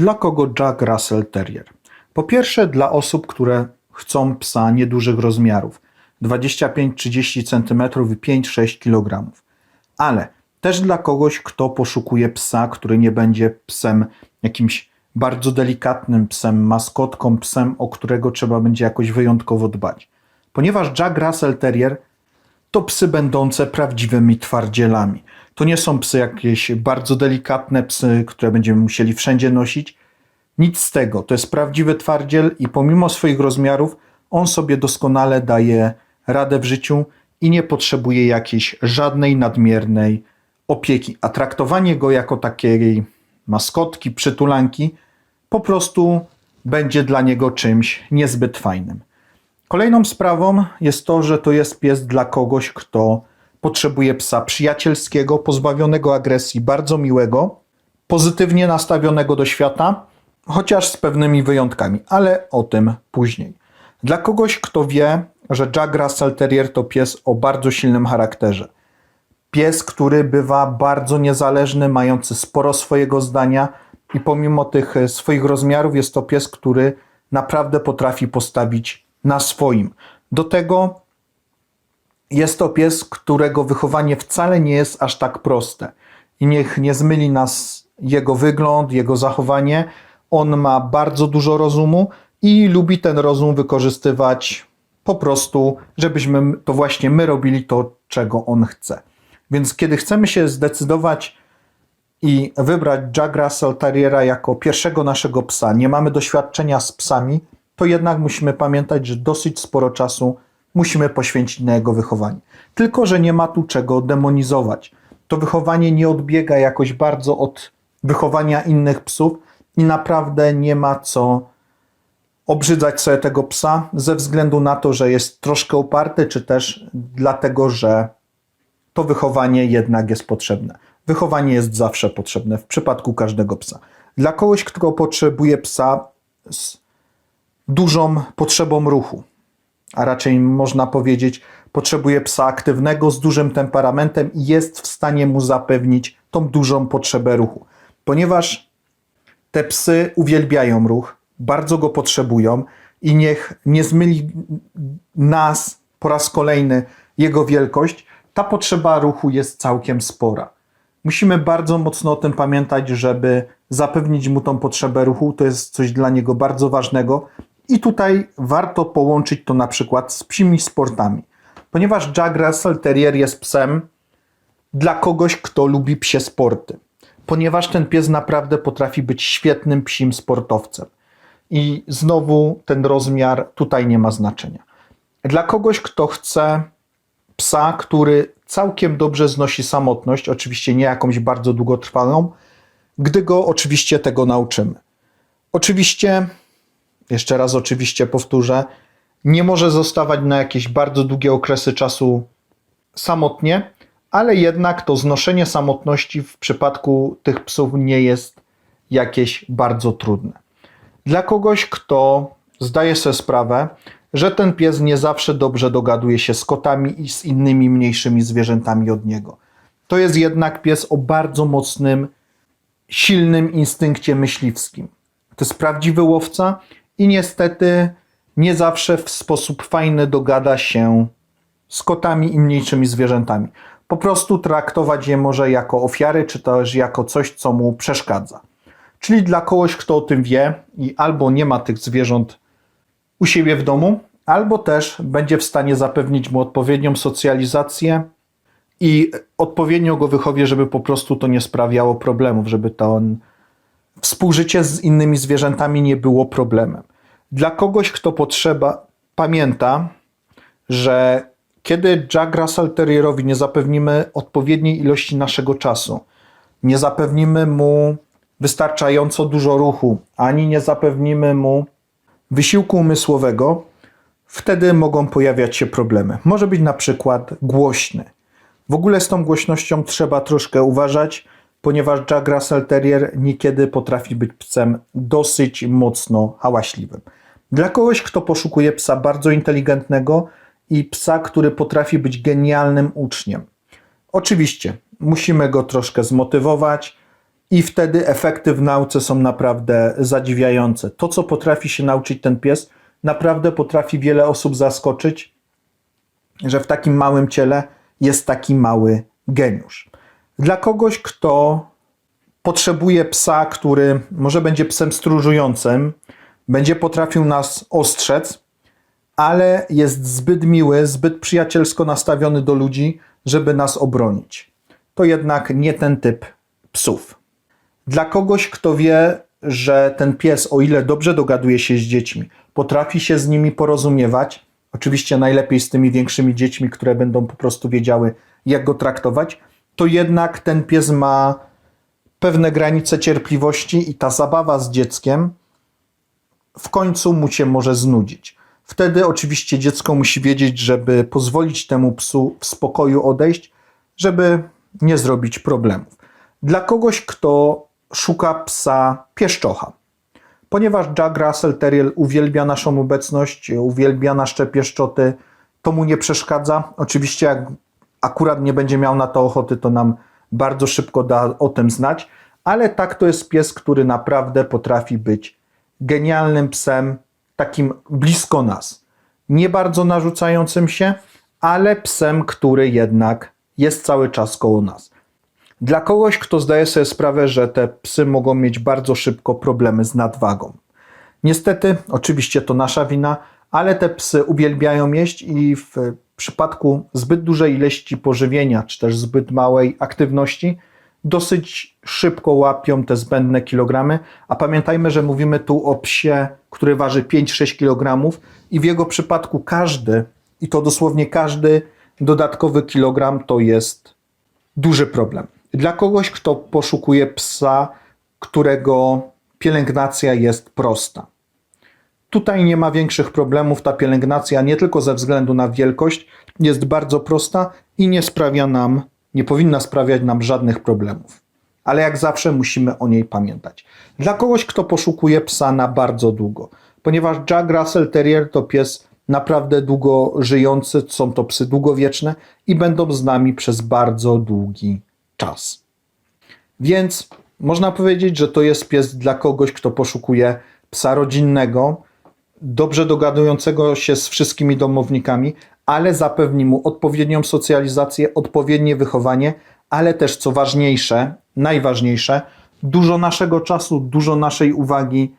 Dla kogo Jack Russell Terrier? Po pierwsze, dla osób, które chcą psa niedużych rozmiarów 25-30 cm i 5-6 kg. Ale też dla kogoś, kto poszukuje psa, który nie będzie psem jakimś bardzo delikatnym psem, maskotką, psem, o którego trzeba będzie jakoś wyjątkowo dbać. Ponieważ Jack Russell Terrier to psy będące prawdziwymi twardzielami. To nie są psy jakieś bardzo delikatne psy, które będziemy musieli wszędzie nosić. Nic z tego. To jest prawdziwy twardziel i pomimo swoich rozmiarów on sobie doskonale daje radę w życiu i nie potrzebuje jakiejś żadnej nadmiernej opieki. A traktowanie go jako takiej maskotki, przytulanki po prostu będzie dla niego czymś niezbyt fajnym. Kolejną sprawą jest to, że to jest pies dla kogoś, kto potrzebuje psa przyjacielskiego, pozbawionego agresji, bardzo miłego, pozytywnie nastawionego do świata, chociaż z pewnymi wyjątkami, ale o tym później. Dla kogoś, kto wie, że Jack Russell Terrier to pies o bardzo silnym charakterze. Pies, który bywa bardzo niezależny, mający sporo swojego zdania i pomimo tych e, swoich rozmiarów jest to pies, który naprawdę potrafi postawić na swoim. Do tego jest to pies, którego wychowanie wcale nie jest aż tak proste. I niech nie zmyli nas jego wygląd, jego zachowanie. On ma bardzo dużo rozumu i lubi ten rozum wykorzystywać po prostu, żebyśmy to właśnie my robili to, czego on chce. Więc kiedy chcemy się zdecydować i wybrać Jack Russell Terriera jako pierwszego naszego psa, nie mamy doświadczenia z psami, to jednak musimy pamiętać, że dosyć sporo czasu musimy poświęcić na jego wychowanie. Tylko, że nie ma tu czego demonizować. To wychowanie nie odbiega jakoś bardzo od wychowania innych psów i naprawdę nie ma co obrzydzać sobie tego psa ze względu na to, że jest troszkę uparty, czy też dlatego, że to wychowanie jednak jest potrzebne. Wychowanie jest zawsze potrzebne w przypadku każdego psa. Dla kogoś, kto potrzebuje psa z dużą potrzebą ruchu, a raczej można powiedzieć, potrzebuje psa aktywnego z dużym temperamentem i jest w stanie mu zapewnić tą dużą potrzebę ruchu. Ponieważ te psy uwielbiają ruch, bardzo go potrzebują i niech nie zmyli nas po raz kolejny jego wielkość, ta potrzeba ruchu jest całkiem spora. Musimy bardzo mocno o tym pamiętać, żeby zapewnić mu tą potrzebę ruchu. To jest coś dla niego bardzo ważnego. I tutaj warto połączyć to na przykład z psimi sportami. Ponieważ Jack Russell Terrier jest psem dla kogoś, kto lubi psie sporty. Ponieważ ten pies naprawdę potrafi być świetnym psim sportowcem. I znowu ten rozmiar tutaj nie ma znaczenia. Dla kogoś, kto chce psa, który całkiem dobrze znosi samotność, oczywiście nie jakąś bardzo długotrwałą, gdy go oczywiście tego nauczymy. Oczywiście, jeszcze raz oczywiście powtórzę, nie może zostawać na jakieś bardzo długie okresy czasu samotnie, ale jednak to znoszenie samotności w przypadku tych psów nie jest jakieś bardzo trudne. Dla kogoś, kto zdaje sobie sprawę, że ten pies nie zawsze dobrze dogaduje się z kotami i z innymi mniejszymi zwierzętami od niego. To jest jednak pies o bardzo mocnym, silnym instynkcie myśliwskim. To jest prawdziwy łowca i niestety nie zawsze w sposób fajny dogada się z kotami i mniejszymi zwierzętami. Po prostu traktować je może jako ofiary, czy też jako coś, co mu przeszkadza. Czyli dla kogoś, kto o tym wie i albo nie ma tych zwierząt u siebie w domu, albo też będzie w stanie zapewnić mu odpowiednią socjalizację i odpowiednio go wychowie, żeby po prostu to nie sprawiało problemów, żeby to on współżycie z innymi zwierzętami nie było problemem. Dla kogoś, kto potrzeba, pamięta, że kiedy Jack Russell Terrierowi nie zapewnimy odpowiedniej ilości naszego czasu, nie zapewnimy mu wystarczająco dużo ruchu, ani nie zapewnimy mu wysiłku umysłowego, wtedy mogą pojawiać się problemy. Może być na przykład głośny. W ogóle z tą głośnością trzeba troszkę uważać, ponieważ Jack Russell Terrier niekiedy potrafi być psem dosyć mocno hałaśliwym. Dla kogoś, kto poszukuje psa bardzo inteligentnego i psa, który potrafi być genialnym uczniem. Oczywiście musimy go troszkę zmotywować, i wtedy efekty w nauce są naprawdę zadziwiające. To, co potrafi się nauczyć ten pies, naprawdę potrafi wiele osób zaskoczyć, że w takim małym ciele jest taki mały geniusz. Dla kogoś, kto potrzebuje psa, który może będzie psem stróżującym, będzie potrafił nas ostrzec, ale jest zbyt miły, zbyt przyjacielsko nastawiony do ludzi, żeby nas obronić. To jednak nie ten typ psów. Dla kogoś, kto wie, że ten pies, o ile dobrze dogaduje się z dziećmi, potrafi się z nimi porozumiewać, oczywiście najlepiej z tymi większymi dziećmi, które będą po prostu wiedziały, jak go traktować, to jednak ten pies ma pewne granice cierpliwości i ta zabawa z dzieckiem w końcu mu się może znudzić. Wtedy oczywiście dziecko musi wiedzieć, żeby pozwolić temu psu w spokoju odejść, żeby nie zrobić problemów. Dla kogoś, kto szuka psa pieszczocha, ponieważ Jack Russell Terrier uwielbia naszą obecność, uwielbia nasze pieszczoty, to mu nie przeszkadza. Oczywiście, jak akurat nie będzie miał na to ochoty, to nam bardzo szybko da o tym znać, ale tak to jest pies, który naprawdę potrafi być genialnym psem, takim blisko nas. Nie bardzo narzucającym się, ale psem, który jednak jest cały czas koło nas. Dla kogoś, kto zdaje sobie sprawę, że te psy mogą mieć bardzo szybko problemy z nadwagą. Niestety, oczywiście to nasza wina, ale te psy uwielbiają jeść i w przypadku zbyt dużej ilości pożywienia, czy też zbyt małej aktywności, dosyć szybko łapią te zbędne kilogramy. A pamiętajmy, że mówimy tu o psie, który waży 5-6 kg i w jego przypadku każdy, i to dosłownie każdy dodatkowy kilogram to jest duży problem. Dla kogoś, kto poszukuje psa, którego pielęgnacja jest prosta. Tutaj nie ma większych problemów. Ta pielęgnacja nie tylko ze względu na wielkość jest bardzo prosta i nie sprawia nam, nie powinna sprawiać nam żadnych problemów. Ale jak zawsze musimy o niej pamiętać. Dla kogoś, kto poszukuje psa na bardzo długo, ponieważ Jack Russell Terrier to pies naprawdę długo żyjący, są to psy długowieczne i będą z nami przez bardzo długi czas. Więc można powiedzieć, że to jest pies dla kogoś, kto poszukuje psa rodzinnego, dobrze dogadującego się z wszystkimi domownikami, ale zapewni mu odpowiednią socjalizację, odpowiednie wychowanie, ale też co ważniejsze, najważniejsze, dużo naszego czasu, dużo naszej uwagi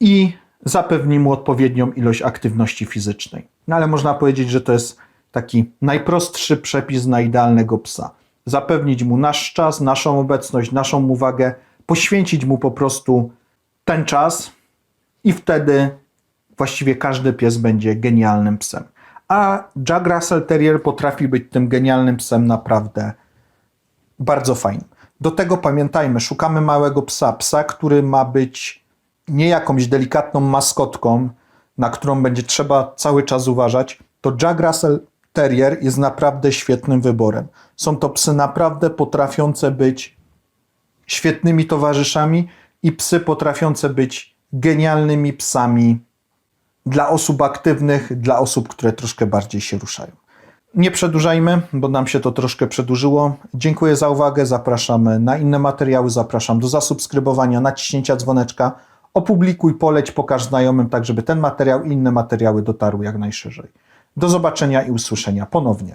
i zapewni mu odpowiednią ilość aktywności fizycznej. No ale można powiedzieć, że to jest taki najprostszy przepis na idealnego psa. Zapewnić mu nasz czas, naszą obecność, naszą uwagę, poświęcić mu po prostu ten czas i wtedy właściwie każdy pies będzie genialnym psem. A Jack Russell Terrier potrafi być tym genialnym psem naprawdę bardzo fajnym. Do tego pamiętajmy, szukamy małego psa, psa, który ma być nie jakąś delikatną maskotką, na którą będzie trzeba cały czas uważać, to Jack Russell Terrier jest naprawdę świetnym wyborem. Są to psy naprawdę potrafiące być świetnymi towarzyszami i psy potrafiące być genialnymi psami dla osób aktywnych, dla osób, które troszkę bardziej się ruszają. Nie przedłużajmy, bo nam się to troszkę przedłużyło. Dziękuję za uwagę, zapraszamy na inne materiały, zapraszam do zasubskrybowania, naciśnięcia dzwoneczka, opublikuj, poleć, pokaż znajomym, tak żeby ten materiał i inne materiały dotarły jak najszerzej. Do zobaczenia i usłyszenia ponownie.